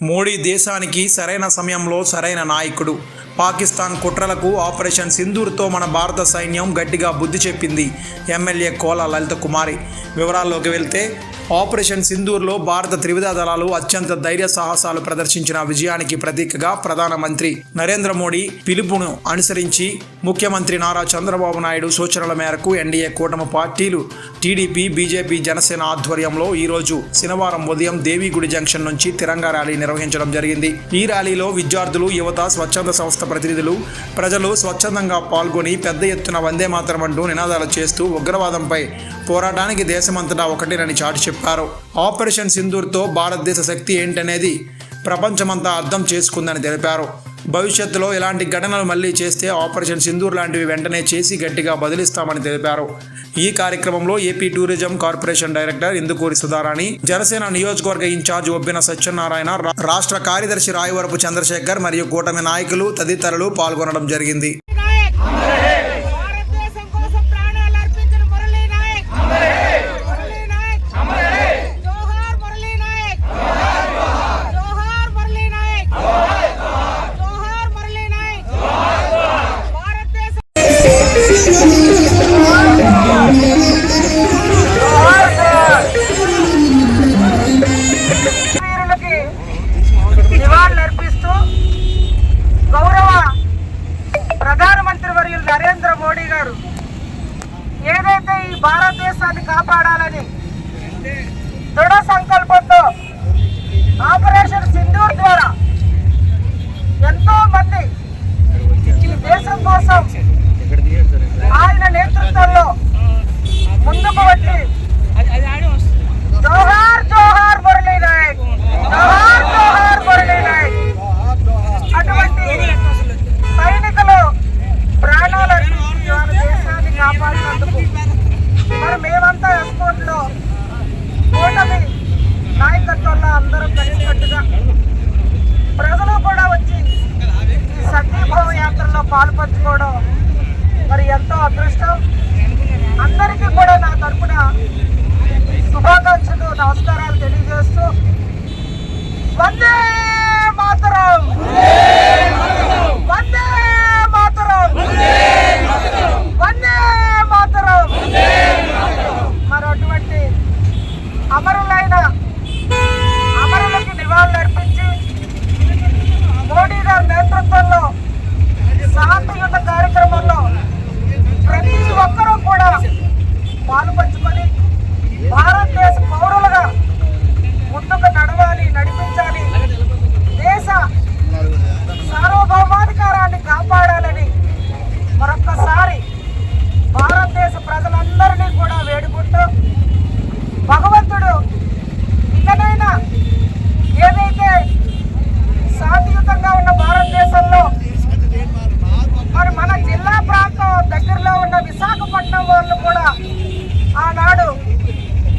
మోడీ దేశానికి సరైన సమయంలో సరైన నాయకుడు. పాకిస్తాన్ కుట్రలకు ఆపరేషన్ సింధూర్తో మన భారత సైన్యం గట్టిగా బుద్ధి చెప్పింది. ఎమ్మెల్యే కోల లలిత కుమారి. వివరాల్లోకి వెళ్తే ఆపరేషన్ సింధూర్లో భారత త్రివిధ దళాలు అత్యంత ధైర్య సాహసాలు ప్రదర్శించిన విజయానికి ప్రతీకగా ప్రధానమంత్రి నరేంద్ర మోడీ పిలుపును అనుసరించి ముఖ్యమంత్రి నారా చంద్రబాబు నాయుడు సూచనల మేరకు ఎన్డీఏ కూటమి పార్టీలు టీడీపీ బీజేపీ జనసేన ఆధ్వర్యంలో ఈరోజు శనివారం ఉదయం దేవిగుడి జంక్షన్ నుంచి తిరంగా ర్యాలీ నిర్వహించడం జరిగింది. ఈ ర్యాలీలో విద్యార్థులు యువత స్వచ్ఛంద సంస్థ ప్రతినిధులు ప్రజలు స్వచ్ఛందంగా పాల్గొని పెద్ద ఎత్తున వందే మాతరం అంటూ నినాదాలు చేస్తూ ఉగ్రవాదంపై పోరాటానికి దేశమంతటా ఒకటేనని చాటి చెప్పారు. ఆపరేషన్ సింధూర్తో భారతదేశ శక్తి ఏంటనేది ప్రపంచమంతా అర్థం చేసుకుందని తెలిపారు. భవిష్యత్తులో ఇలాంటి ఘటనలు మళ్ళీ చేస్తే ఆపరేషన్ సింధూర్ లాంటివి వెంటనే చేసి గట్టిగా బదిలిస్తామని తెలిపారు. ఈ కార్యక్రమంలో AP tourism corporation director Indukuri Sudharani Janasena నియోజకవర్గ ఇన్ఛార్జ్ ఒబ్బిన సత్యనారాయణ రాష్ట్ర కార్యదర్శి రాయవరపు చంద్రశేఖర్ మరియు కూటమి నాయకులు తదితరులు పాల్గొనడం జరిగింది. ప్రధానమంత్రి వర్యులు నరేంద్ర మోడీ గారు ఏదైతే ఈ భారతదేశాన్ని కాపాడాలని దృఢ ప్రజలు కూడా వచ్చి ఈ యాత్రలో పాల్పంచుకోవడం మరి ఎంతో అదృష్టం. అందరికీ కూడా నా తరఫున శుభాకాంక్షలు నమస్కారాలు తెలియజేస్తూ వందే మాతరం! వందే మాతరం! వందే మాతరం! మరి అటువంటి అమరులైన